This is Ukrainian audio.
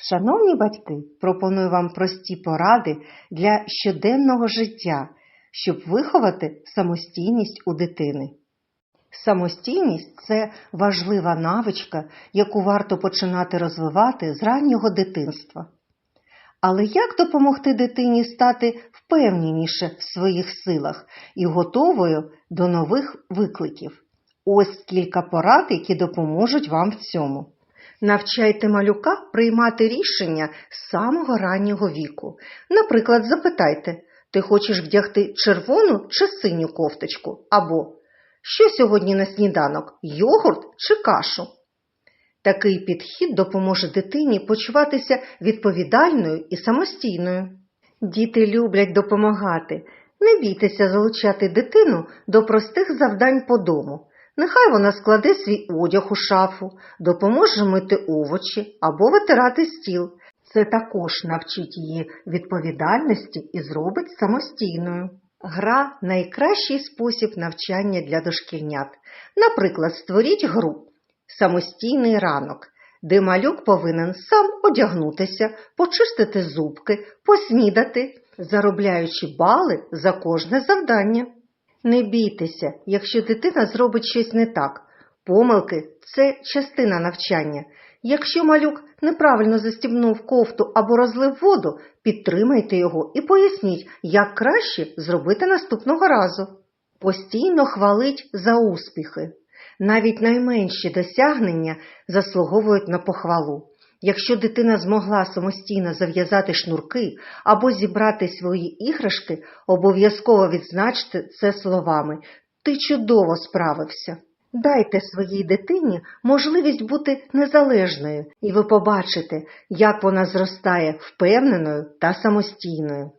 Шановні батьки, пропоную вам прості поради для щоденного життя, щоб виховати самостійність у дитини. Самостійність це важлива навичка, яку варто починати розвивати з раннього дитинства. Але як допомогти дитині стати впевненіше в своїх силах і готовою до нових викликів? Ось кілька порад, які допоможуть вам в цьому. Навчайте малюка приймати рішення з самого раннього віку. Наприклад, запитайте, ти хочеш вдягти червону чи синю кофточку? Або що сьогодні на сніданок йогурт чи кашу? Такий підхід допоможе дитині почуватися відповідальною і самостійною. Діти люблять допомагати. Не бійтеся залучати дитину до простих завдань по дому. Нехай вона складе свій одяг у шафу, допоможе мити овочі або витирати стіл. Це також навчить її відповідальності і зробить самостійною. Гра найкращий спосіб навчання для дошкільнят. Наприклад, створіть гру самостійний ранок, де малюк повинен сам одягнутися, почистити зубки, поснідати, заробляючи бали за кожне завдання. Не бійтеся, якщо дитина зробить щось не так. Помилки це частина навчання. Якщо малюк неправильно застібнув кофту або розлив воду, підтримайте його і поясніть, як краще зробити наступного разу. Постійно хвалить за успіхи. Навіть найменші досягнення заслуговують на похвалу. Якщо дитина змогла самостійно зав'язати шнурки або зібрати свої іграшки, обов'язково відзначте це словами Ти чудово справився. Дайте своїй дитині можливість бути незалежною, і ви побачите, як вона зростає впевненою та самостійною.